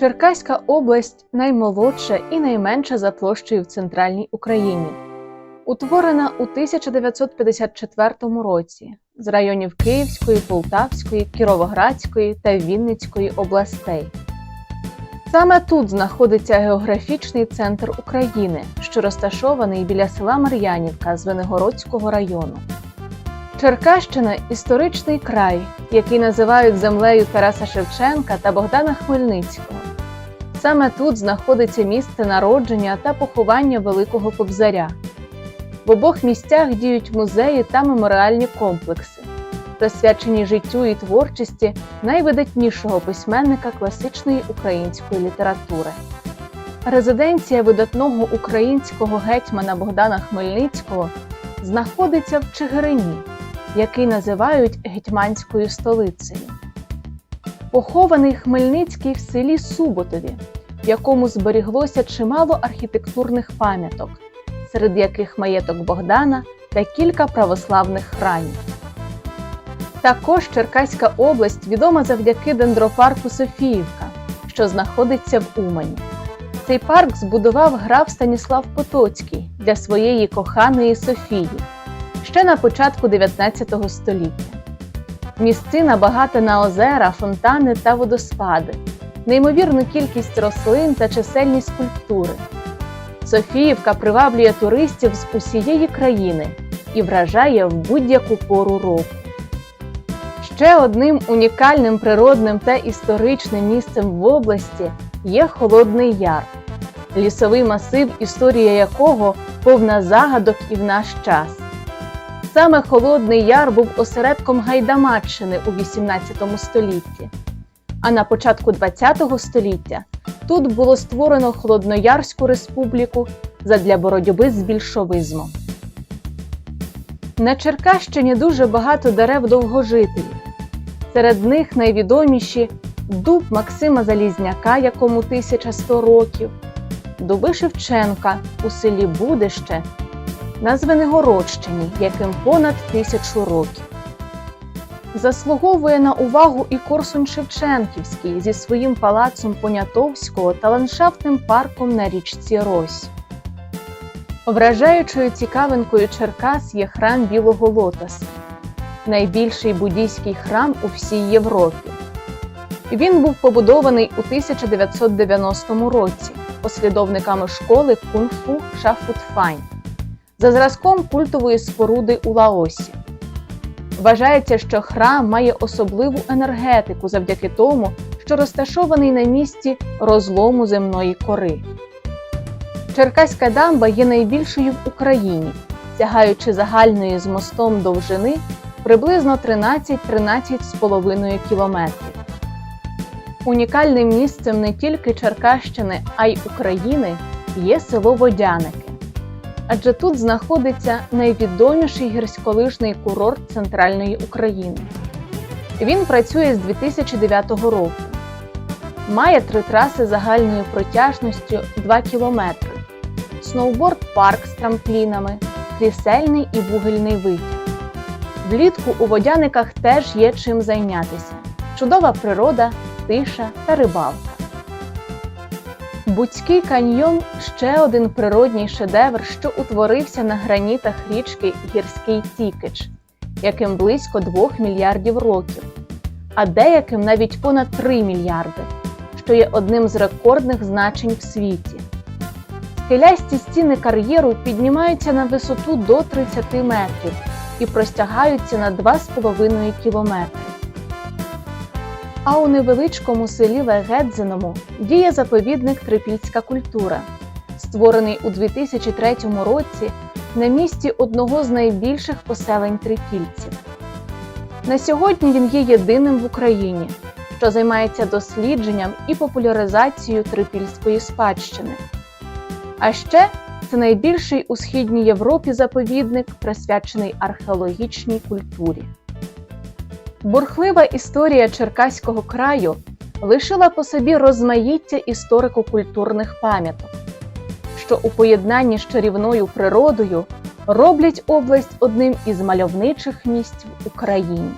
Черкаська область наймолодша і найменша за площею в центральній Україні. Утворена у 1954 році з районів Київської, Полтавської, Кіровоградської та Вінницької областей. Саме тут знаходиться географічний центр України, що розташований біля села Мар'янівка Звенигородського району. Черкащина історичний край, який називають землею Тараса Шевченка та Богдана Хмельницького. Саме тут знаходиться місце народження та поховання Великого Кобзаря. В обох місцях діють музеї та меморіальні комплекси, присвячені життю і творчості найвидатнішого письменника класичної української літератури. Резиденція видатного українського гетьмана Богдана Хмельницького знаходиться в Чигирині, який називають гетьманською столицею. Похований Хмельницький в селі Суботові, в якому зберіглося чимало архітектурних пам'яток, серед яких маєток Богдана та кілька православних храмів. Також Черкаська область відома завдяки дендропарку Софіївка, що знаходиться в Умані. Цей парк збудував граф Станіслав Потоцький для своєї коханої Софії ще на початку 19 століття. Місцина багата на озера, фонтани та водоспади, неймовірну кількість рослин та чисельні скульптури. Софіївка приваблює туристів з усієї країни і вражає в будь-яку пору року. Ще одним унікальним природним та історичним місцем в області є Холодний Яр, лісовий масив, історія якого повна загадок і в наш час. Саме Холодний Яр був осередком Гайдамаччини у XVIII столітті. А на початку ХХ століття тут було створено Холодноярську республіку задля боротьби з більшовизмом. На Черкащині дуже багато дерев довгожителів. Серед них найвідоміші дуб Максима Залізняка, якому 1100 років, дуби Шевченка у селі Будище на Звенигородщині, яким понад тисячу років. Заслуговує на увагу і Корсунь Шевченківський зі своїм палацом Понятовського та ландшафтним парком на річці Рось. Вражаючою цікавинкою Черкас є храм Білого Лотоса, найбільший буддійський храм у всій Європі. Він був побудований у 1990 році послідовниками школи кунг-фу Шафутфань за зразком культової споруди у Лаосі. Вважається, що храм має особливу енергетику завдяки тому, що розташований на місці розлому земної кори. Черкаська дамба є найбільшою в Україні, сягаючи загальної з мостом довжини приблизно 13-13,5 кілометрів. Унікальним місцем не тільки Черкащини, а й України є село Водяники адже тут знаходиться найвідоміший гірськолижний курорт центральної України. Він працює з 2009 року. Має три траси загальною протяжністю 2 км, сноуборд-парк з трамплінами, крісельний і вугільний витяг. Влітку у водяниках теж є чим зайнятися: чудова природа, тиша та рибалка. Буцький каньйон ще один природній шедевр, що утворився на гранітах річки Гірський Тікич, яким близько 2 мільярдів років, а деяким навіть понад 3 мільярди, що є одним з рекордних значень в світі. Скелясті стіни кар'єру піднімаються на висоту до 30 метрів і простягаються на 2,5 кілометри. А у невеличкому селі Вегедзиному діє заповідник Трипільська культура, створений у 2003 році на місці одного з найбільших поселень трипільців. На сьогодні він є єдиним в Україні, що займається дослідженням і популяризацією трипільської спадщини. А ще це найбільший у східній Європі заповідник, присвячений археологічній культурі. Бурхлива історія Черкаського краю лишила по собі розмаїття історико-культурних пам'яток, що у поєднанні з чарівною природою роблять область одним із мальовничих місць в Україні.